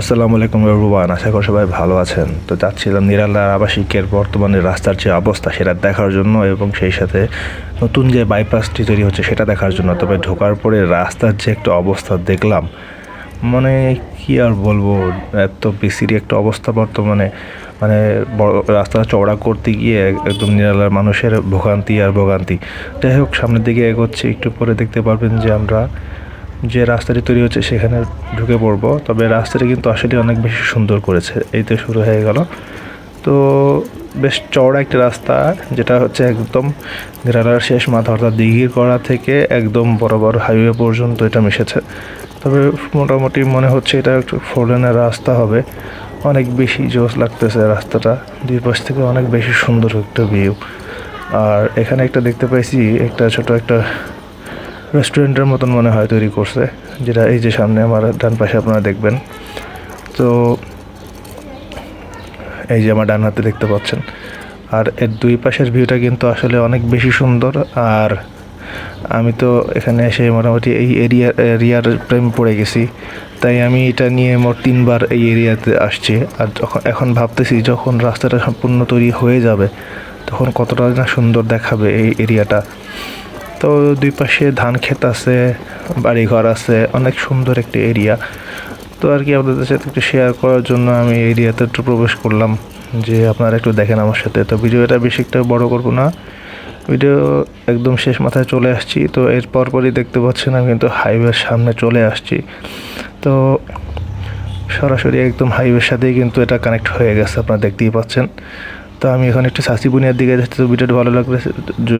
আসসালামু আলাইকুম রুবান আশা করি সবাই ভালো আছেন। তো যাচ্ছিলাম নিরালার আবাসিকের বর্তমানে রাস্তার যে অবস্থা, সেটা দেখার জন্য এবং সেই সাথে নতুন যে বাইপাসটি তৈরি হচ্ছে, সেটা দেখার জন্য। তবে ঢোকার পরে রাস্তার যে একটা অবস্থা দেখলাম মানে কি আর বলব, এত বেশিরই একটা অবস্থা বর্তমানে। মানে রাস্তা চওড়া করতে গিয়ে একদম নিরালার মানুষের ভোগান্তি আর ভোগান্তি। যাই হোক, সামনের দিকে এগোচ্ছে, একটু পরে দেখতে পারবেন যে আমরা যে রাস্তাটি তৈরি হচ্ছে সেখানে ঢুকে পড়ব। তবে রাস্তাটি কিন্তু আসলে অনেক বেশি সুন্দর করেছে। এই তো শুরু হয়ে গেল। তো বেশ চওড়া একটা রাস্তা, যেটা হচ্ছে একদম গ্রানার শেষ মাথা, অর্থাৎ দিঘির কড়া থেকে একদম বড় বড় হাইওয়ে পর্যন্ত এটা মিশেছে। তবে মোটামুটি মনে হচ্ছে এটা একটু ফোর লেনের রাস্তা হবে। অনেক বেশি জোস লাগতেছে রাস্তাটা। দুই পাশ থেকে অনেক বেশি সুন্দর একটা ভিউ আর এখানে একটা দেখতে পাইছি, একটা ছোট একটা রেস্টুরেন্টের মতন মনে হয় তৈরি করছে, যেটা এই যে সামনে আমার ডান পাশে আপনারা দেখবেন। তো এই যে আমার ডান হাতে দেখতে পাচ্ছেন। আর এর দুই পাশের ভিউটা কিন্তু আসলে অনেক বেশি সুন্দর, আর আমি তো এখানে এসে মোটামুটি এই এরিয়া, এরিয়ার প্রেম পড়ে গেছি। তাই আমি এটা নিয়ে মোট তিনবার এই এরিয়াতে আসছি, আর যখন, এখন ভাবতেছি যখন রাস্তাটা সম্পূর্ণ তৈরি হয়ে যাবে, তখন কতটা না সুন্দর দেখাবে এই এরিয়াটা। তো দুই পাশে ধান ক্ষেত আছে, বাড়িঘর আছে, অনেক সুন্দর একটি এরিয়া তো আর কি আপনাদের সাথে একটু শেয়ার করার জন্য আমি এরিয়াতে একটু প্রবেশ করলাম, যে আপনারা একটু দেখেন আমার সাথে। তো ভিডিওটা বেশি একটা বড় করব না। ভিডিও একদম শেষ মাথায় চলে আসছি, তো এর পরপরই দেখতে পাচ্ছেন আমি কিন্তু হাইওয়ের সামনে চলে আসছি। তো সরাসরি একদম হাইওয়ের সাথেই কিন্তু এটা কানেক্ট হয়ে গেছে, আপনারা দেখতেই পাচ্ছেন। তো আমি এখন একটু সাসি বুনিয়ার দিকে যাচ্ছি, তো ভিডিওটা ভালো লাগলে